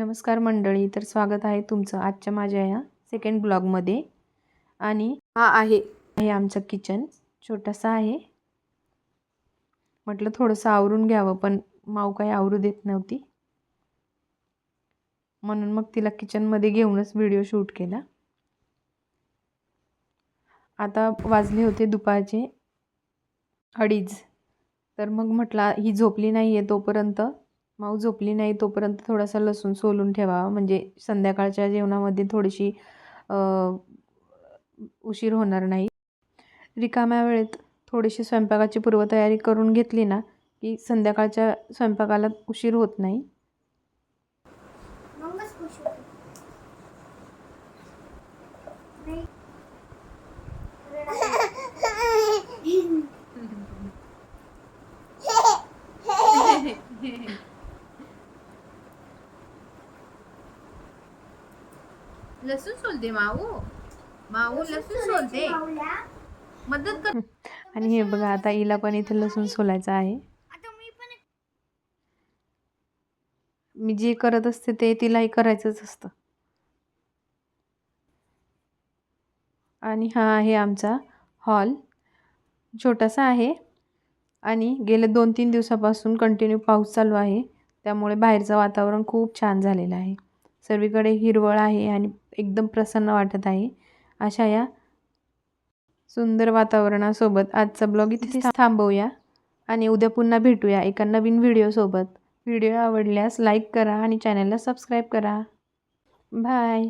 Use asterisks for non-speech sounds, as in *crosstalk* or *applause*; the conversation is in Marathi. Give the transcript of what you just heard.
नमस्कार मंडळी तर स्वागत आहे तुमचं आजच्या माझ्या या सेकंड ब्लॉगमध्ये आणि हा आहे हे आमचं किचन छोटासा आहे. म्हटलं थोडंसं आवरून घ्यावं पण माऊ काही आवरू देत नव्हती. म्हणून मग तिला किचनमध्ये घेऊनच व्हिडिओ शूट केला. आता वाजले होते दुपारचे अडीच. तर मग म्हटला ही झोपली नाही आहे तोपर्यंत माऊ झोपली नाही तोपर्यंत थोडासा लसूण सोलून ठेवावा म्हणजे संध्याकाळच्या जेवणामध्ये थोडीशी उशीर होणार नाही. रिकाम्या वेळेत थोडीशी स्वयंपाकाची पूर्वतयारी करून घेतली ना की संध्याकाळच्या स्वयंपाकाला उशीर होत नाही *laughs* मगच खुश होते नाही लसूण सोलते माऊ माऊ लसूण सोलते. मदत कर. आणि हे बघा आता हिला पण इथे लसूण सोलायचं आहे. आता मी पण मी जे करत असते ते तिलाही करायचंच असतं. आणि हा आहे आमचा हॉल. छोटासा आहे. आणि गेले दोन तीन दिवसापासून कंटिन्यू पाऊस चालू आहे. त्यामुळे बाहेरचं वातावरण खूप छान झालेलं आहे. सर्वीकडे हिरवळ आहे आणि एकदम प्रसन्न वाटत आहे. अशा या सुंदर वातावरणासोबत आजचा ब्लॉग इथे थांबवूया आणि उद्या पुन्हा भेटूया एका नवीन व्हिडिओसोबत. व्हिडिओ आवडल्यास लाईक करा आणि चॅनलला सबस्क्राईब करा. बाय.